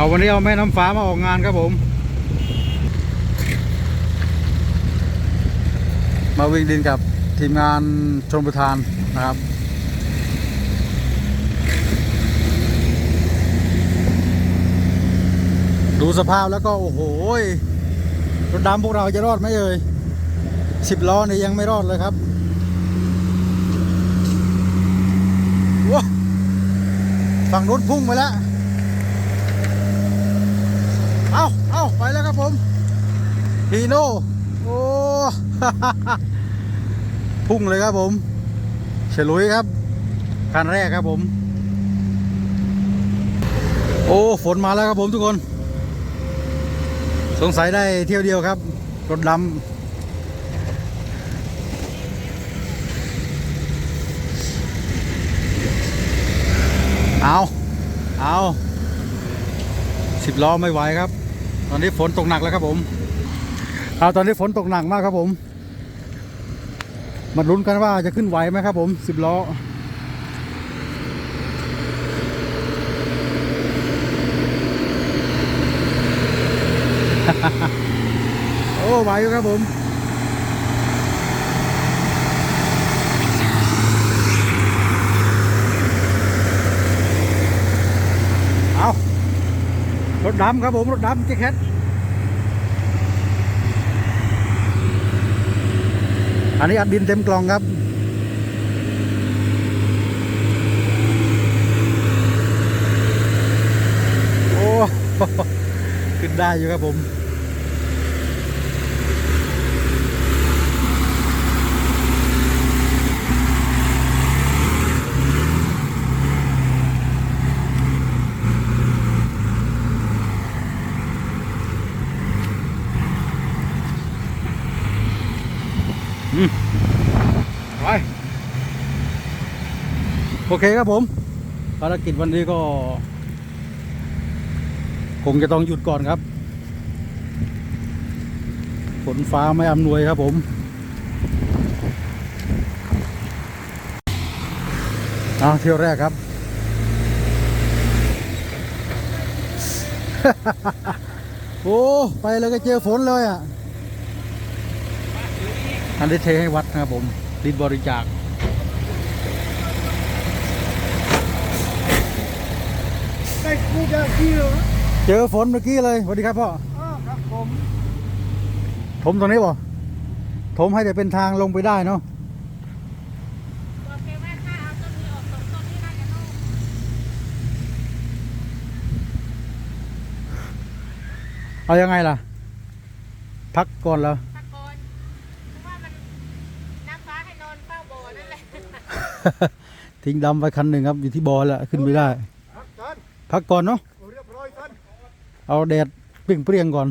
เอาวันนี้เอาแม่น้ำฟ้ามาออกงานครับผม มาวิ่งดินกับทีมงานชมประทานนะครับดูสภาพแล้วก็โอ้โหรถดำพวกเราจะรอดไหมเอ่ยสิบล้อเนี่ยยังไม่รอดเลยครับว้าฝั่งนู้นพุ่งไปแล้ว เอาเอาไปแล้วครับผมฮีโน่โอ้พุ่งเลยครับผมเฉลุยครับคันแรกครับผม โอ้ฝนมาแล้วครับผมทุกคน สงสัยได้เที่ยวเดียวครับรถดำเอาเอาสิบล้อไม่ไหวครับ ตอนนี้ฝนตกหนักแล้วครับผมเอาตอนนี้ฝนตกหนักมากครับผม มาลุ้นกันว่าจะขึ้นไหวไหมครับผมสิบล้อโอ้ไหวครับผม เอา รถดำครับผม รถดำเจ๊แคทอันนี้อัดดินเต็มกล่องครับโอ้ขึ้นได้อยู่ครับผม ไปโอเคครับผมภารกิจวันนี้ก็ คงจะต้องหยุดก่อนครับฝนฟ้าไม่อำนวยครับผมเอาเที่ยวแรกครับ โอ้ ไปเลยก็เจอฝนเลยอะ อันนี้เทให้วัดนะครับผม ดินบริจาคได้กูจะขี้เหรอเจอฝนเมื่อกี้เลยสวัสดีครับพ่ออ้าวครับผมถมตรงนี้บ่ถมให้แต่เป็นทางลงไปได้เนาะบอกแกว่าถ้าเอาต้นนี้ออกสองต้นนี้น่าจะนุ่มเอายังไงล่ะ พักก่อนแล้วต ทิ้งดำไปคันหนึ่งครับ อยู่ที่บอแหละขึ้นไม่ได้ครับท่านพักก่อนเนาะเรียบร้อยท่านเอาแดดเปรี้ยงๆก่อน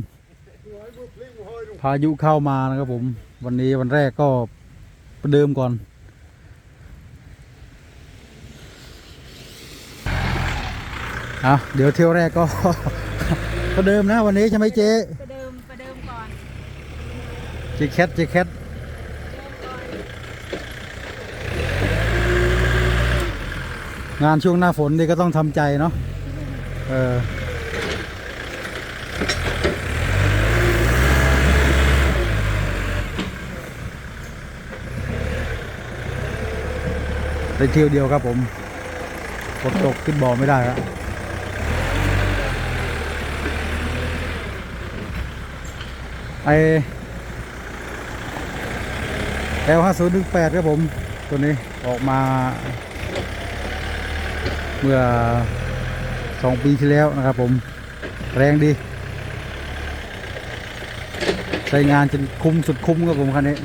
หัวบุกลิ้งหัวดูพายุเข้ามานะครับผม วันนี้วันแรกก็ประเดิมก่อนเอาเดี๋ยวเที่ยวแรกก็ ประเดิมนะวันนี้ใช่ไหมเจ๊ประเดิมประเดิมก่อนเจ๊แคทเจ๊แคท เดิมก่อน งานช่วงหน้าฝนนี่ก็ต้องทำใจเนาะเออได้เที่ยวเดียวครับผมฝนตกขึ้นบ่อไม่ได้ครับไอ L ห้าศูนย์หนึ่งแปดครับผม ตัวนี้ออกมา เมื่อสองปีที่แล้วนะครับผมแรงดี ใช้งานจนคุ้มสุดคุ้มครับผมคันนี้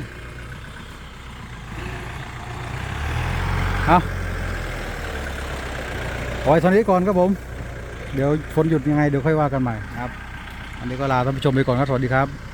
เอาปล่อยเท่านี้ก่อนครับผม เดี๋ยวฝนหยุดยังไงเดี๋ยวค่อยว่ากันใหม่ครับ อันนี้ก็ลาท่านผู้ชมไปก่อนครับ สวัสดีครับ